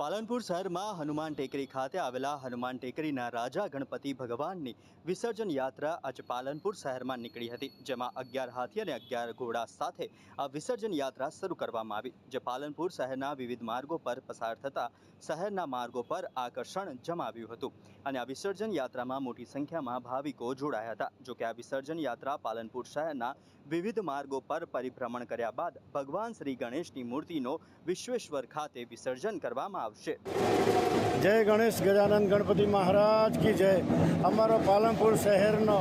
પાલનપુર શહેરમાં હનુમાન ટેકરી ખાતે આવેલા હનુમાન ટેકરીના રાજા ગણપતિ ભગવાનની વિસર્જન યાત્રા આજે પાલનપુર શહેરમાં નીકળી હતી, જેમાં અગિયાર હાથી અને અગિયાર ઘોડા સાથે આ વિસર્જન યાત્રા શરૂ કરવામાં આવી, જે પાલનપુર શહેરના વિવિધ માર્ગો પર પસાર થતા શહેરના માર્ગો પર આકર્ષણ જમાવ્યું હતું. અને આ વિસર્જન યાત્રામાં મોટી સંખ્યામાં ભાવિકો જોડાયા હતા જોકે આ વિસર્જન યાત્રા પાલનપુર શહેરના વિવિધ માર્ગો પર પરિભ્રમણ કર્યા બાદ ભગવાન શ્રી ગણેશની મૂર્તિનો વિશ્વેશ્વર ખાતે વિસર્જન કરવામાં આવશે. જય ગણેશ ગજાનંદ ગણપતિ મહારાજ કી જય. અમારો પાલનપુર શહેરનો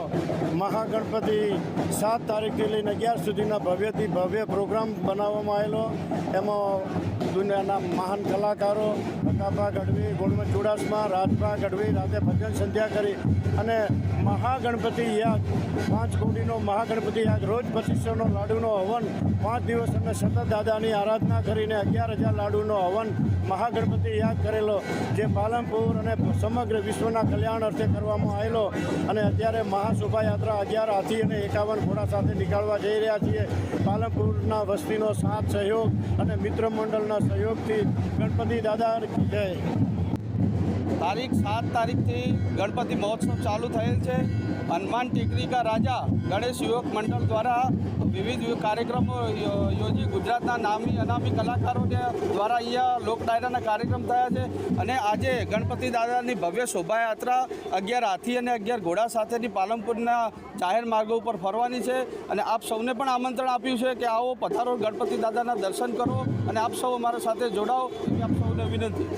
મહાગણપતિ સાત તારીખથી લઈને અગિયાર સુધીના ભવ્યથી ભવ્ય પ્રોગ્રામ બનાવવામાં આવેલો. એમાં દુનિયાના મહાન કલાકારો પ્રકાભા ગઢવી ગુણવત ચુડાસમા, રાજભા ગઢવી રાતે ભજન સંધ્યા કરી અને મહાગણપતિ યાગ પાંચ કોટીનો મહાગણપતિ યાગ રોજ પચીસોનો લાડુનો હવન. પાંચ દિવસ અમે સતત દાદાની આરાધના કરીને અગિયાર હજાર લાડુનો હવન મહાગણપતિ યાદ કરેલો, જે પાલનપુર અને સમગ્ર વિશ્વના કલ્યાણ અર્થે કરવામાં આવેલો. અને અત્યારે મહાશોભાયાત્રા અગિયાર હાથી અને એકાવન ઘોડા સાથે નીકાળવા જઈ રહ્યા છીએ. પાલનપુરના વસ્તીનો સાથ, સહયોગ અને મિત્ર મંડળના સહયોગથી ગણપતિ દાદા જય. તારીખ સાત તારીખથી ગણપતિ મહોત્સવ ચાલુ થયેલ છે. હનુમાન ટેકરી કા રાજા ગણેશ યુવક મંડળ દ્વારા વિવિધ કાર્યક્રમો યોજી ગુજરાતના નામી અનામી કલાકારો દ્વારા અહીંયા લોક ડાયરાના કાર્યક્રમ થયા છે. અને આજે ગણપતિ દાદાની ભવ્ય શોભાયાત્રા અગિયાર હાથી અને અગિયાર ઘોડા સાથેની પાલનપુરના જાહેર માર્ગો ઉપર ફરવાની છે. અને આપ સૌને પણ આમંત્રણ આપ્યું છે કે આવો પથારો ગણપતિ દાદાના દર્શન કરો. અને આપ સૌ અમારા સાથે જોડાઓ. આપ સૌને વિનંતી.